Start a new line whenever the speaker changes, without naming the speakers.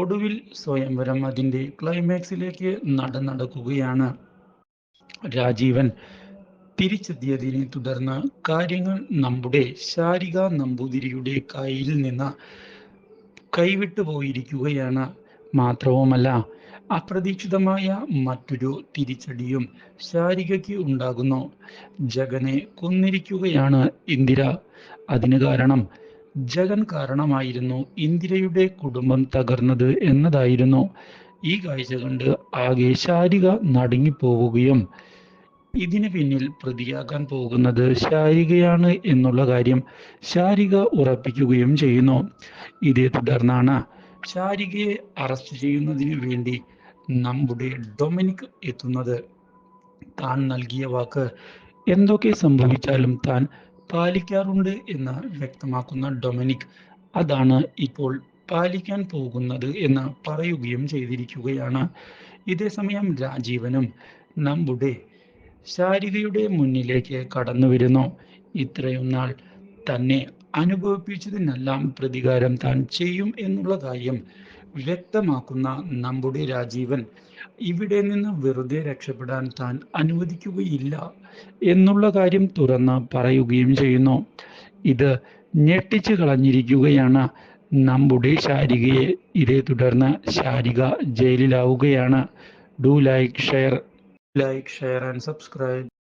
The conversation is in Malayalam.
ഒടുവിൽ സ്വയംവരം അതിന്റെ ക്ലൈമാക്സിലേക്ക് നടന്നടക്കുകയാണ് രാജീവൻ തിരിച്ചെത്തിയതിനെ തുടർന്ന് കാര്യങ്ങൾ നമ്മുടെ ശാരിക നമ്പൂതിരിയുടെ കയ്യിൽ നിന്ന് കൈവിട്ടു പോയിരിക്കുകയാണ്. മാത്രവുമല്ല അപ്രതീക്ഷിതമായ മറ്റൊരു തിരിച്ചടിയും ശാരികയ്ക്ക് ഉണ്ടാകുന്നു. ജഗനെ കൊന്നിരിക്കുകയാണ് ഇന്ദിര. അതിന് കാരണം ജഗൻ കാരണമായിരുന്നു ഇന്ദിരയുടെ കുടുംബം തകർന്നത് എന്നതായിരുന്നു. ഈ കാഴ്ച കണ്ട് ആകെ ശാരിക നടുങ്ങിപ്പോവുകയും ഇതിന് പിന്നിൽ പ്രതിയാകാൻ പോകുന്നത് ശാരികയാണ് എന്നുള്ള കാര്യം ശാരിക ഉറപ്പിക്കുകയും ചെയ്യുന്നു. ഇതേ തുടർന്നാണ് ശാരികയെ അറസ്റ്റ് ചെയ്യുന്നതിന് വേണ്ടി നമ്മുടെ ഡൊമിനിക് എത്തുന്നത്. താൻ നൽകിയ വാക്ക് എന്തൊക്കെ സംഭവിച്ചാലും താൻ പാലിക്കാറുണ്ട് എന്ന് വ്യക്തമാക്കുന്ന ഡൊമിനിക്. അതാണ് ഇപ്പോൾ പാലിക്കാൻ പോകുന്നത് എന്ന് പറയുകയും ചെയ്തിരിക്കുകയാണ്. ഇതേസമയം രാജീവനും നമ്മുടെ ശാരികയുടെ മുന്നിലേക്ക് കടന്നു വരുന്നു. ഇത്രയും നാൾ തന്നെ അനുഭവിപ്പിച്ചതിനെല്ലാം പ്രതികാരം താൻ ചെയ്യും എന്നുള്ള കാര്യം വ്യക്തമാക്കുന്ന നമ്മുടെ രാജീവൻ ഇവിടെ നിന്ന് വെറുതെ രക്ഷപ്പെടാൻ താൻ അനുവദിക്കുകയില്ല എന്നുള്ള കാര്യം തുറന്ന് പറയുകയും ചെയ്യുന്നു. ഇത് ഞെട്ടിച്ചു കളഞ്ഞിരിക്കുകയാണ്. നമ്മുടെ ശാരികയെ ഇതേ തുടർന്ന് Sarika ജയിലിലാവുകയാണ്. Do like share like share and subscribe